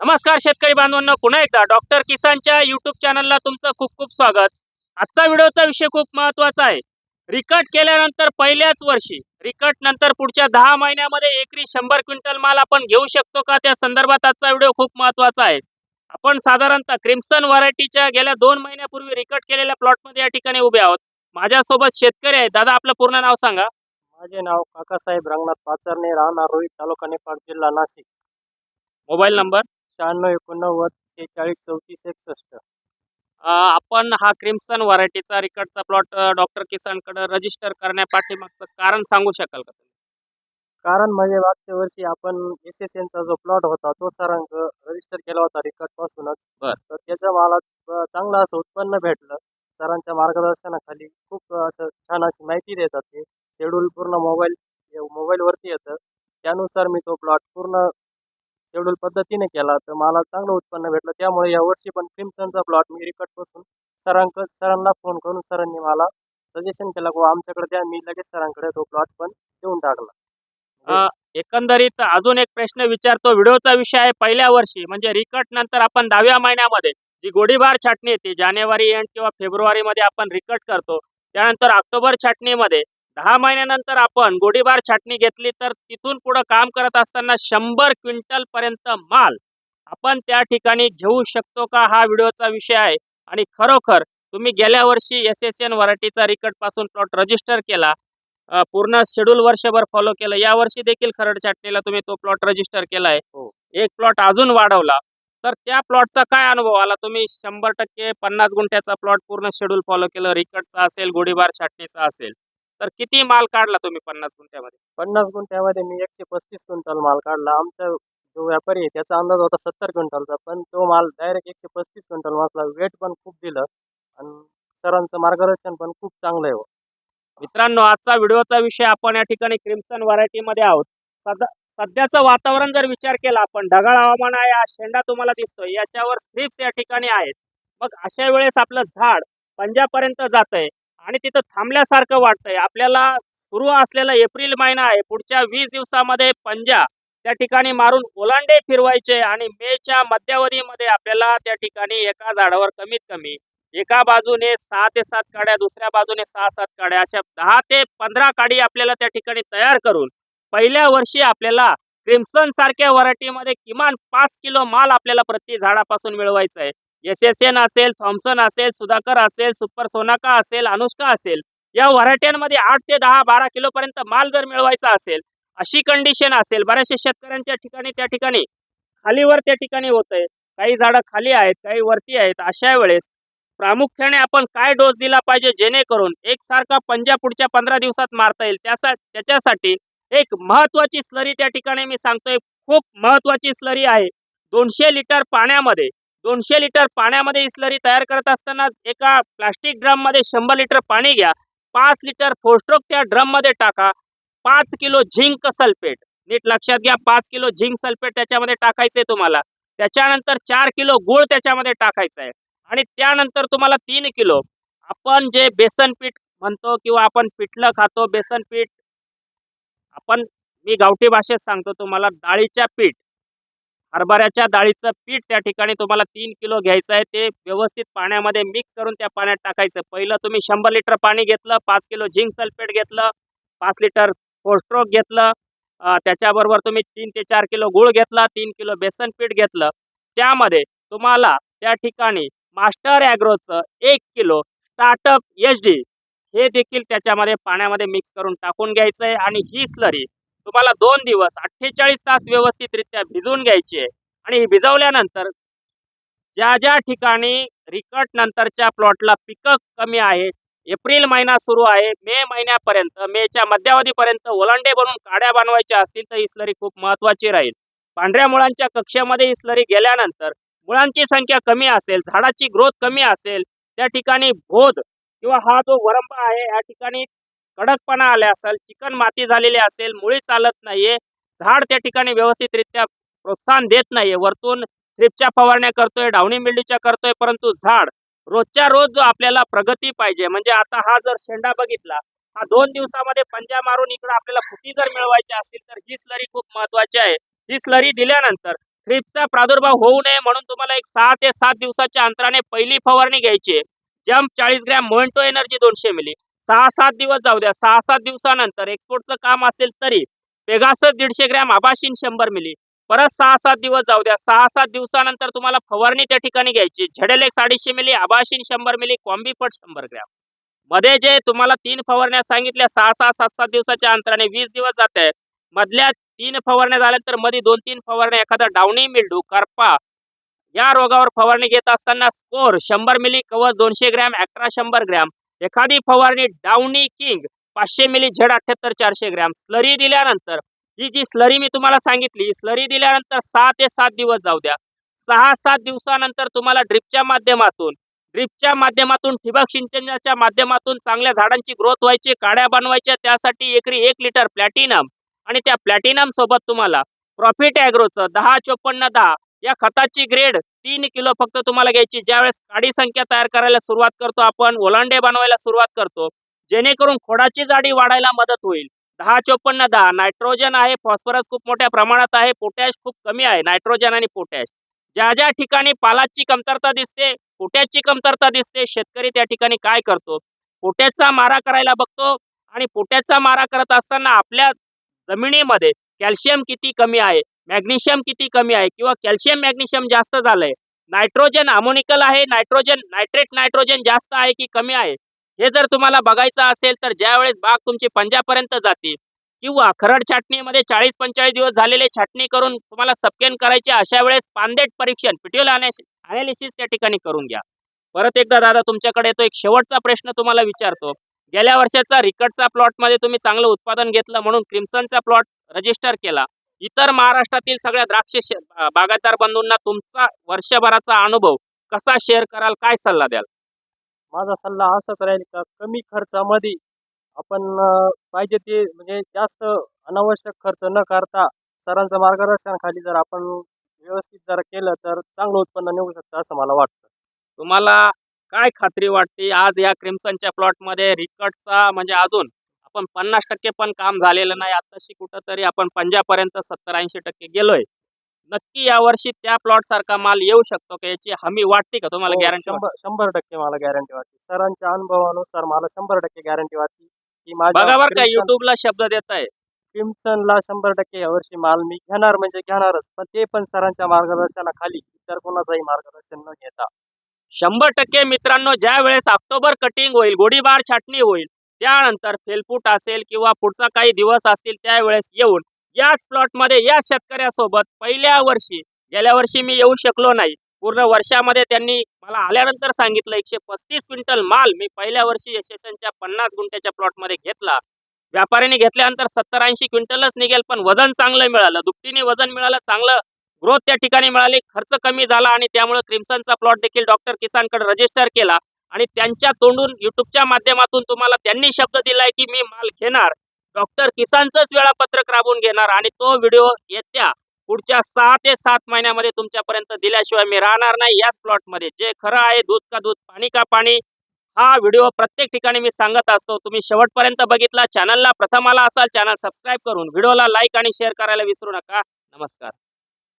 नमस्कार शेतकरी बांधवांनो पुन्हा एकदा डॉक्टर किसानच्या युट्यूब चॅनलला तुमचं खूप खूप स्वागत. आजचा व्हिडिओचा विषय खूप महत्त्वाचा आहे. रिकट केल्यानंतर पहिल्याच वर्षी रिकट नंतर पुढच्या दहा महिन्यामध्ये एकरी शंभर क्विंटल माल आपण घेऊ शकतो का? त्या संदर्भात आजचा व्हिडिओ खूप महत्त्वाचा आहे. आपण साधारणतः क्रिम्सन व्हरायटीच्या गेल्या दोन महिन्यापूर्वी रिकट केलेल्या प्लॉटमध्ये या ठिकाणी उभे आहोत. माझ्यासोबत शेतकरी आहेत दादा आपलं पूर्ण नाव सांगा. माझे नाव काकासाहेब रंगनाथ पाचरणे राहणार रोहित तालुका निफाड जिल्हा नाशिक. Mobile number? शहाण्णव एकोणनव्वद शेचाळीस चौतीस एकसष्ट. आपण हा क्रिम्सन व्हरायटीचा रिकटचा प्लॉट डॉक्टर किसानकडे रजिस्टर करण्यापाठीमागचं कारण सांगू शकाल का तुम्ही? कारण म्हणजे मागच्या वर्षी आपण एस एस एनचा जो प्लॉट होता तो सरांक रजिस्टर केला होता रिकट पासूनच. बर. तर त्याच्या मला चांगलं असं उत्पन्न भेटलं. सरांच्या मार्गदर्शनाखाली खूप असं छान अशी माहिती देतात ते. शेड्यूल पूर्ण मोबाईल मोबाईलवरती येतं. त्यानुसार मी तो प्लॉट पूर्ण शेड्यूल पद्धतीने केला तर मला चांगलं उत्पन्न भेटलं. त्यामुळे या वर्षी पण क्रिमसनचा प्लॉट मी रिकट बसून सरांक सरांना फोन करून सरांनी मला सजेशन केलं की आमच्याकडे द्या. मी लगेच सरांकडे तो प्लॉट पण देऊन टाकला. एकंदरीत अजून एक प्रश्न विचारतो. व्हिडिओचा विषय आहे पहिल्या वर्षी. म्हणजे रिकट नंतर आपण दहाव्या महिन्यामध्ये जी गोडीबार छाटणी येते जानेवारी एंड किंवा फेब्रुवारीमध्ये आपण रिकट करतो. त्यानंतर ऑक्टोबर छाटणीमध्ये दहा महिन्यानंतर आपण गोडीबार छाटणी घेतली तर तिथून पुढं काम करत असताना शंभर क्विंटल पर्यंत माल आपण त्या ठिकाणी घेऊ शकतो का हा व्हिडिओचा विषय आहे. आणि खरोखर तुम्ही गेल्या वर्षी एस एस एन व्हरायटीचा रिकटपासून प्लॉट रजिस्टर केला पूर्ण शेड्यूल वर्षभर फॉलो केलं या वर्षी देखील खरड छाटणीला तुम्ही तो प्लॉट रजिस्टर केलाय. हो. एक प्लॉट अजून वाढवला. तर त्या प्लॉटचा काय अनुभव आला? तुम्ही शंभर टक्के पन्नास गुंठ्याचा प्लॉट पूर्ण शेड्यूल फॉलो केलं रिकटचा असेल गोडीबार छाटणीचा असेल. तर किती माल काढला तुम्ही पन्नास गुंठ्यामध्ये? पन्नास गुंठ्यामध्ये मी एकशे पस्तीस क्विंटल माल काढला. आमचा जो व्यापारी आहे त्याचा अंदाज होता सत्तर क्विंटलचा पण तो माल डायरेक्ट एकशे पस्तीस क्विंटल मासला वेट पण खूप दिलं आणि सरांचं मार्गदर्शन पण खूप चांगलं आहे. मित्रांनो आजचा व्हिडिओचा विषय आपण या ठिकाणी क्रिम्सन व्हरायटीमध्ये आहोत. सध्या सध्याचं वातावरण जर विचार केला आपण ढगाळ हवामान आहे हा शेंडा तुम्हाला दिसतोय याच्यावर स्ट्रिप्स या ठिकाणी आहेत. मग अशा वेळेस आपलं झाड पंजापर्यंत जातंय. आणि तिथं थांबल्यासारखं वाटतंय. आपल्याला सुरू असलेला एप्रिल महिना आहे. पुढच्या वीस दिवसामध्ये पंजा त्या ठिकाणी मारून ओलांडे फिरवायचे आणि मेच्या मध्यावधीमध्ये आपल्याला त्या ठिकाणी एका झाडावर कमीत कमी एका बाजूने सहा ते सात काड्या दुसऱ्या बाजूने सहा सात काड्या अशा दहा ते पंधरा काडी आपल्याला त्या ठिकाणी तयार करून पहिल्या वर्षी आपल्याला क्रिम्सन सारख्या व्हरायटीमध्ये किमान पाच किलो माल आपल्याला प्रति झाडापासून मिळवायचा आहे एस एस एन असेल थॉम्सन असेल सुधाकर असेल सुपर सोनाका असेल अनुष्का असेल या व्हरायट्यांमध्ये आठ ते दहा बारा किलोपर्यंत माल जर मिळवायचा असेल अशी कंडिशन असेल बऱ्याचशा शेतकऱ्यांच्या ठिकाणी त्या ठिकाणी खालीवर त्या ठिकाणी होत आहे काही झाडं खाली आहेत काही वरती आहेत अशा वेळेस प्रामुख्याने आपण काय डोस दिला पाहिजे जेणेकरून एकसारखा पंजा पुढच्या पंधरा दिवसात मारता येईल. त्यासा त्याच्यासाठी एक महत्वाची स्लरी त्या ठिकाणी मी सांगतोय. खूप महत्वाची स्लरी आहे. दोनशे लिटर पाण्यामध्ये दोनशे लिटर पाण्यामध्ये इस्लरी तयार करत असताना एका प्लास्टिक ड्रममध्ये शंभर लिटर पाणी घ्या. पाच लिटर फोस्ट्रोक त्या ड्रममध्ये टाका. पाच किलो झिंक सल्फेट. नीट लक्षात घ्या पाच किलो झिंक सल्फेट त्याच्यामध्ये टाकायचं आहे तुम्हाला. त्याच्यानंतर चार किलो गुळ त्याच्यामध्ये टाकायचं आहे आणि त्यानंतर तुम्हाला तीन किलो आपण जे बेसन पीठ म्हणतो किंवा आपण पिठलं खातो बेसन पीठ आपण मी गावठी भाषेत सांगतो तुम्हाला डाळीच्या पीठ. हरभऱ्याच्या डाळीचं पीठ त्या ठिकाणी तुम्हाला तीन किलो घ्यायचं आहे. ते व्यवस्थित पाण्यामध्ये मिक्स करून त्या पाण्यात टाकायचं. पहिलं तुम्ही शंभर लिटर पाणी घेतलं पाच किलो झिंक सल्फेट घेतलं पाच लिटर फोस्ट्रोक घेतलं त्याच्याबरोबर तुम्ही तीन ते चार किलो गुळ घेतला तीन किलो बेसन पीठ घेतलं. त्यामध्ये तुम्हाला त्या ठिकाणी मास्टर ॲग्रोचं एक किलो स्टार्टअप एच डी हे देखील त्याच्यामध्ये पाण्यामध्ये मिक्स करून टाकून घ्यायचं आहे. आणि ही स्लरी तुम्हाला दोन दिवस अठ्ठेचाळीस तास व्यवस्थितरित्या भिजवून घ्यायची आहे. आणि ही भिजवल्यानंतर ज्या ज्या ठिकाणी रिकट नंतरच्या प्लॉटला पिकं कमी आहे एप्रिल महिना सुरू आहे मे महिन्यापर्यंत मेच्या मध्यावधीपर्यंत ओलांडे बनवून काड्या बनवायच्या असतील तर ही स्लरी खूप महत्वाची राहील. पांढऱ्या मुळांच्या कक्षेमध्ये ही स्लरी गेल्यानंतर मुळांची संख्या कमी असेल झाडाची ग्रोथ कमी असेल त्या ठिकाणी भोध किंवा हा जो वरंबा आहे या ठिकाणी कडकपणा आला असेल चिकन माती झालेली असेल मुळी चालत नाहीये झाड त्या ठिकाणी व्यवस्थितरित्या प्रोत्साहन देत नाहीये. वरतून थ्रिपच्या फवारण्या करतोय डावणी मिल्डीच्या करतोय परंतु झाड रोजच्या रोज जो आपल्याला प्रगती पाहिजे म्हणजे आता हा जर शेंडा बघितला हा दोन दिवसामध्ये पंजा मारून इकडे आपल्याला फुटी जर मिळवायची असतील तर ही स्लरी खूप महत्वाची आहे. ही स्लरी दिल्यानंतर थ्रिप्सचा प्रादुर्भाव होऊ नये म्हणून तुम्हाला एक सहा ते सात दिवसाच्या अंतराने पहिली फवारणी घ्यायची आहे. जम्प चाळीस ग्रॅम मोहेंटो एनर्जी दोनशे मिली. सहा सात दिवस जाऊ द्या. सहा सात दिवसानंतर एक्सपोर्टचं काम असेल तरी पेगासच दीडशे ग्रॅम आभाशीन शंभर मिली परत सहा सात दिवस जाऊ द्या. सहा सात दिवसानंतर तुम्हाला फवारणी त्या ठिकाणी घ्यायची. झेडेलेक्स अडीचशे मिली आभाशीन शंभर मिली कॉम्बीफट शंभर ग्रॅम. मध्ये जे तुम्हाला तीन फवारण्या सांगितल्या सहा सहा सात सात दिवसाच्या अंतराने वीस दिवस जात आहे मधल्या तीन फवारण्या झाल्यानंतरमध्ये दोन तीन फवारण्या एखादा डावणी मिल्डू करपा या रोगावर फवारणी घेत असताना स्कोर शंभर मिली कवच दोनशे ग्रॅम अकरा शंभर ग्रॅम. एखादी फवारणी डाउनी किंग पाचशे मिली झेड अठ्याहत्तर चारशे ग्रॅम. स्लरी दिल्यानंतर ही जी स्लरी मी तुम्हाला सांगितली स्लरी दिल्यानंतर सहा ते सात दिवस जाऊ द्या. सहा सात दिवसानंतर तुम्हाला ड्रिपच्या माध्यमातून ड्रिपच्या माध्यमातून ठिबक सिंचनाच्या माध्यमातून चांगल्या झाडांची ग्रोथ व्हायची काड्या बनवायच्या त्यासाठी एकरी एक लिटर प्लॅटिनम आणि त्या प्लॅटिनम सोबत तुम्हाला प्रॉफिट ॲग्रोचं दहा चोपन्न दहा या खताची ग्रेड तीन किलो फक्त तुम्हाला घ्यायची. ज्यावेळेस काडी संख्या तयार करायला सुरुवात करतो आपण ओलांडे बनवायला सुरुवात करतो. जेणेकरून खोडाची जाडी वाढायला मदत होईल. दहा चोपन्न दहा. नायट्रोजन आहे फॉस्फरस खूप मोठ्या प्रमाणात आहे पोटॅश खूप कमी आहे नायट्रोजन आणि पोटॅश. ज्या ज्या ठिकाणी पालाची कमतरता दिसते पोटॅशची कमतरता दिसते शेतकरी त्या ठिकाणी काय करतो? पोटॅशचा मारा करायला बघतो आणि पोटॅशचा मारा करत असताना आपल्या जमिनीमध्ये कॅल्शियम किती कमी आहे? मॅग्नेशियम किती कमी आहे किंवा कॅल्शियम मॅग्नेशियम जास्त झालंय? नायट्रोजन अमोनिकल आहे नायट्रोजन नायट्रेट नायट्रोजन जास्त आहे की कमी आहे? हे जर तुम्हाला बघायचं असेल तर ज्यावेळेस बाग तुमची पंजापर्यंत जाते किंवा खरड छाटणीमध्ये चाळीस पंचेचाळीस दिवस झालेले छाटणी करून तुम्हाला सपकेन करायचे अशा वेळेस पांदेट परीक्षण पिट्युल अनालिसिस त्या ठिकाणी करून घ्या. परत एकदा दादा तुमच्याकडे येतो एक शेवटचा प्रश्न तुम्हाला विचारतो. गेल्या वर्षाचा रिकटचा प्लॉटमध्ये तुम्ही चांगलं उत्पादन घेतलं म्हणून क्रिम्सनचा प्लॉट रजिस्टर केला. इतर महाराष्ट्रातील सगळ्या द्राक्ष बागायतदार बंधूंना तुमचा वर्षभराचा अनुभव कसा शेअर कराल काय सल्ला द्याल? माझा सल्ला असाच राहील का कमी खर्चामध्ये आपण पाहिजे ते म्हणजे जास्त अनावश्यक खर्च न करता सरांचं मार्गदर्शनाखाली जर आपण व्यवस्थित जर केलं तर चांगलं उत्पन्न निघू शकतं असं मला वाटतं. तुम्हाला काय खात्री वाटते आज या क्रिम्सनच्या प्लॉटमध्ये रिकटचा म्हणजे अजून आपण पन्नास टक्के पण काम झालेलं नाही. आताशी कुठंतरी आपण पंजाबपर्यंत सत्तर ऐंशी टक्के गेलोय. नक्की यावर्षी त्या प्लॉट सारखा माल येऊ शकतो का? याची हमी वाटते का तुम्हाला हो, गॅरंटी शंभर शंभर टक्के मला गॅरंटी वाटते. सरांच्या अनुभवानुसार मला शंभर टक्के गॅरंटी वाटते की माझ्या बघा बरं का युट्यूबला शब्द देत आहे क्रिम्सनला शंभर टक्के यावर्षी माल मी घेणार म्हणजे घेणारच. पण ते पण सरांच्या मार्गदर्शनाखाली इतर कोणाचंही मार्गदर्शन न घेता. शंभर टक्के मित्रांनो ज्या वेळेस ऑक्टोबर कटिंग होईल गोडीबार छाटणी होईल त्यानंतर फेलफूट असेल किंवा पुढचा काही दिवस असतील त्यावेळेस येऊन याच प्लॉटमध्ये या शेतकऱ्यासोबत पहिल्या वर्षी गेल्या वर्षी मी येऊ शकलो नाही. पूर्ण वर्षामध्ये त्यांनी मला आल्यानंतर सांगितलं एकशे पस्तीस क्विंटल माल मी पहिल्या वर्षी यशस्वीच्या पन्नास गुंठ्याच्या प्लॉटमध्ये घेतला. व्यापाऱ्याने घेतल्यानंतर सत्तर ऐंशी क्विंटलच निघेल पण वजन चांगलं मिळालं. दुपटीने वजन मिळालं चांगलं ग्रोथ त्या ठिकाणी मिळाली खर्च कमी झाला आणि त्यामुळे क्रिम्सनचा प्लॉट देखील डॉक्टर किसानकडे रजिस्टर केला. आणि त्यांच्या तोंडून युट्यूबच्या माध्यमातून तुम्हाला त्यांनी शब्द दिलाय की मी माल घेणार. डॉक्टर किसानचंच वेळापत्रक राबवून घेणार आणि तो व्हिडिओ येत्या पुढच्या सहा ते सात महिन्यामध्ये तुमच्यापर्यंत दिल्याशिवाय मी राहणार नाही याच प्लॉटमध्ये जे खरं आहे दूध का दूध पाणी का पाणी हा व्हिडिओ प्रत्येक ठिकाणी मी सांगत असतो. तुम्ही शेवटपर्यंत बघितला चॅनलला प्रथम आला असाल चॅनल सबस्क्राईब करून व्हिडिओला लाईक आणि शेअर करायला विसरू नका. नमस्कार.